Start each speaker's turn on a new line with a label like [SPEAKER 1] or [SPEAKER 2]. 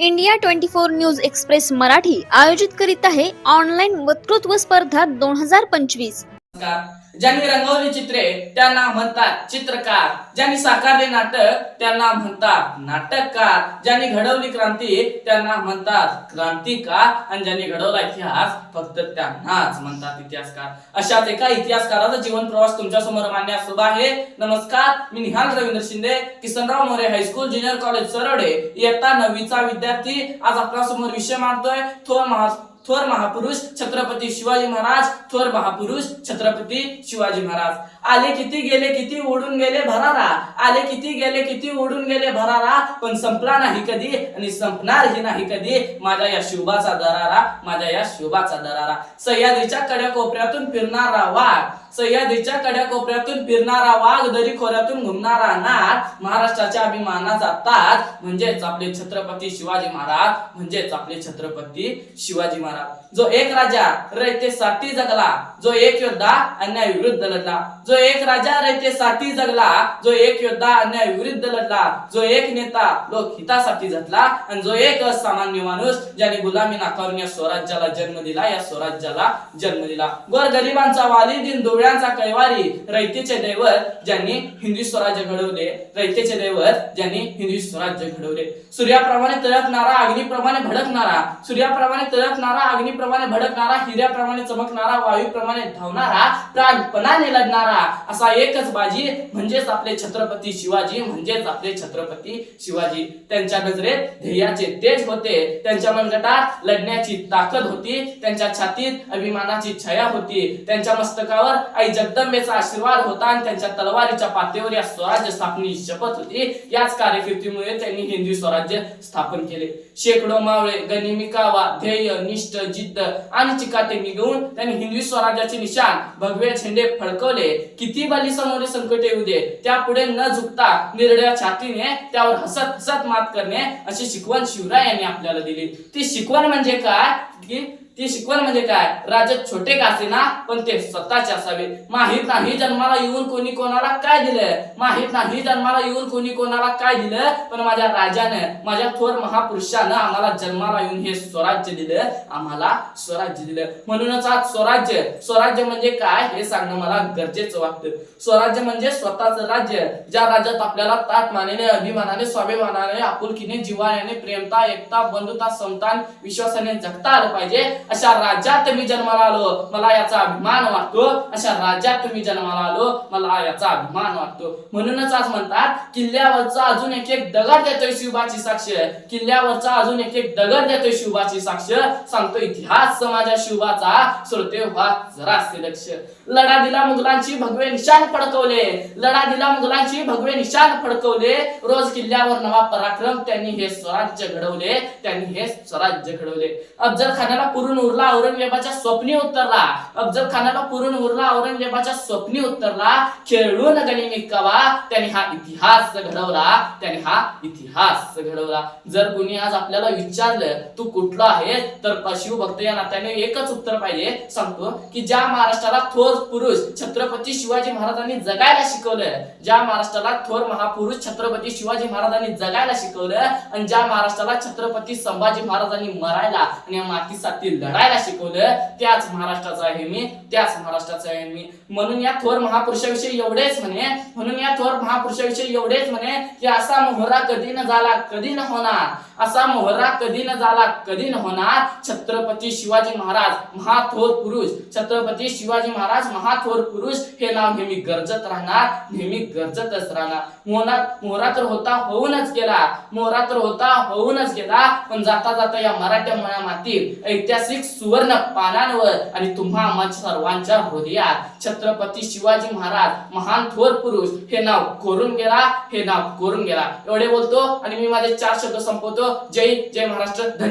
[SPEAKER 1] India twenty four news express Marathi आयोजित करीत आहे ऑनलाईन वक्तृत्व स्पर्धा दोन हजार पंचवीस.
[SPEAKER 2] ज्यांनी रंगवली चित्रे त्यांना म्हणतात चित्रकार. ज्यांनी साकारले नाटक त्यांना म्हणतात नाटककार. ज्यांनी घडवली क्रांती त्यांना म्हणतात क्रांतिकार. आणि ज्यांनी घडवला इतिहास फक्त त्यांनाच म्हणतात इतिहासकार. अशाच एका इतिहासकाराचा जीवन प्रवास तुमच्यासमोर मांडण्यास सुद्धा आहे. नमस्कार मी Nihal Ravindra Shinde Kisanrao More high school junior college Sarawade इयत्ता नववीचा विद्यार्थी. आज आपल्यासमोर विषय मांडतोय. थोर महा थोर महापुरुष छत्रपती शिवाजी महाराज थोर महापुरुष छत्रपती शिवाजी महाराज. आले किती गेले किती उडून गेले भरारा. आले किती गेले किती उडून गेले भरारा. पण संपला नाही कधी आणि संपणारही नाही कधी माझ्या या शिवबाचा दरारा माझ्या या शिवबाचा दरारा. सह्याद्रीच्या कड्या कोपऱ्यातून फिरणारा वाघ सह्याद्रीच्या कड्या कोपऱ्यातून फिरणारा वाघ दरी खोऱ्यातून घुमणारा नाथ महाराष्ट्राच्या अभिमानाचा ताज म्हणजेच आपले छत्रपती शिवाजी महाराज म्हणजेच आपले छत्रपती शिवाजी महाराज. जो एक राजा रयतेसाठी जगला जो एक योद्धा अन्याय विरुद्ध लढला जो एक राजा रयतेसाठी जगला जो एक योद्धा अन्याय विरुद्ध लढला जो एक नेता लोक हितासाठी झटला आणि जो एक असामान्य माणूस ज्याने गुलामी नाकारून या स्वराज्याला जन्म दिला या स्वराज्याला जन्म दिला. गोर गरिबांचा वाली दिन डोळ्यांचा कैवारी रयतेचे दैवत ज्यांनी हिंदवी स्वराज्य घडवले रयतेचे दैवत ज्यांनी हिंदवी स्वराज्य घडवले. सूर्याप्रमाणे तळपणारा अग्निप्रमाणे भडकणारा सूर्याप्रमाणे तळपणारा अग्निप्रमाणे भडकणारा हिऱ्याप्रमाणे चमकणारा वायूप्रमाणे धावणारा प्राणपणाने लढणारा असा एकच बाजी म्हणजेच आपले छत्रपती शिवाजी म्हणजेच आपले छत्रपती शिवाजी. त्यांच्या नजरेत ध्येयाचे तेज होते. त्यांच्या मनगटात लढण्याची ताकद होती. त्यांच्या छातीत अभिमानाची छाया होती. त्यांच्या मस्तकावर आई जगदंबेचा आशीर्वाद होता आणि त्यांच्या तलवारीच्या पातळीवर या स्वराज्य स्थापनेची शपथ होती. याच कार्यकिर्दीमुळे त्यांनी हिंदवी स्वराज्य स्थापन केले. शेकडो मावळे गनिमिकावा ध्येय निष्ठ जिद्द आणि चिकाटे निघून त्यांनी हिंदवी स्वराज्याचे निशाण भगवे झेंडे फडकवले. किती बाली समोर संकट येऊ दे त्यापुढे न झुकता निर्डया छातीने त्यावर हसत हसत मात करणे अशी शिकवण शिवराय यांनी आपल्याला दिली. ती शिकवण म्हणजे काय? की ती शिकवण म्हणजे काय? राजा छोटे का असेना? पण ते स्वतःचे असावे. माहीत नाही जन्माला येऊन कोणी कोणाला काय दिलं माहीत नाही जन्माला येऊन कोणी कोणाला काय दिलं पण माझ्या राजानं माझ्या थोर महापुरुषानं आम्हाला जन्माला येऊन हे स्वराज्य दिलं. आम्हाला स्वराज्य दिलं. म्हणूनच आज स्वराज्य स्वराज्य म्हणजे काय हे सांगणं मला गरजेचं वाटतं. स्वराज्य म्हणजे स्वतःचं राज्य. ज्या राज्यात आपल्याला ताट मानेने अभिमानाने स्वाभिमानाने आपुलकीने जिवाळ्याने प्रेमता एकता बंधुता समता विश्वासाने जगता आलं पाहिजे अशा राज्यात मी जन्माला आलो मला याचा अभिमान वाटतो. अशा राज्यात मी जन्माला आलो मला याचा अभिमान वाटतो. म्हणूनच आज म्हणतात किल्ल्यावरचा अजून एक एक दगड देतोय शिवबाची साक्ष. किल्ल्यावरचा अजून एक एक दगड देतोय शिवबाची साक्ष. सांगतो इतिहास समाजा शिवबाचा श्रोते व्हा जरा लक्ष. लढा दिला मुघलांची भगवे निशाण फडकवले. लढा दिला मुघलांची भगवे निशाण फडकवले. रोज किल्ल्यावर नवा पराक्रम त्यांनी हे स्वराज्य घडवले. त्यांनी हे स्वराज्य घडवले. अफजल खानाला पुरून उरला औरंगजेबाच्या स्वप्नी उतरला. अफजल खानाला पुरून उरला औरंगजेबाच्या स्वप्नी उतरला. खेळून गणिमी कवा त्यांनी हा इतिहास घडवला. त्याने हा इतिहास घडवला. जर कुणी आज आपल्याला विचारलं तू कुठला आहे तर शिवभक्त या नात्याने एकच उत्तर पाहिजे. सांगतो की ज्या महाराष्ट्राला थोर पुरुष छत्रपती शिवाजी महाराजांनी जगायला शिकवलं ज्या महाराष्ट्राला थोर महापुरुष छत्रपती शिवाजी महाराजांनी जगायला शिकवलं आणि ज्या महाराष्ट्राला छत्रपती संभाजी महाराजांनी मरायला आणि या मातीसाठी लढायला शिकवलं त्याच महाराष्ट्राचा आहे मी त्याच महाराष्ट्राचा आहे मी. म्हणून या थोर महापुरुषाविषयी एवढेच म्हणे म्हणून या थोर महापुरुषाविषयी एवढेच म्हणे की असा मोहरा कधी न झाला कधी न होणार. असा मोहरा कधी न झाला कधी न होणार छत्रपती शिवाजी महाराज महाथोर पुरुष छत्रपती शिवाजी महाराज महाथोर पुरुष हे नाव नेहमी गरजत राहणार नेहमी गरजतच राहणार. मोहरा मोहरा तर होता होऊनच गेला. मोहरा तर होता होऊनच गेला पण जाता जाता या मराठ्या मना मातीत ऐतिहासिक सुवर्ण पानांवर आणि तुम्हा आम्हा सर्वांच्या हृदयात. छत्रपती शिवाजी महाराज महान थोर पुरुष हे नाव कोरून गेला हे नाव कोरून गेला. एवढे बोलतो आणि मी माझे चार शब्द संपवतो. जय जय महाराष्ट्र. धन्यवाद.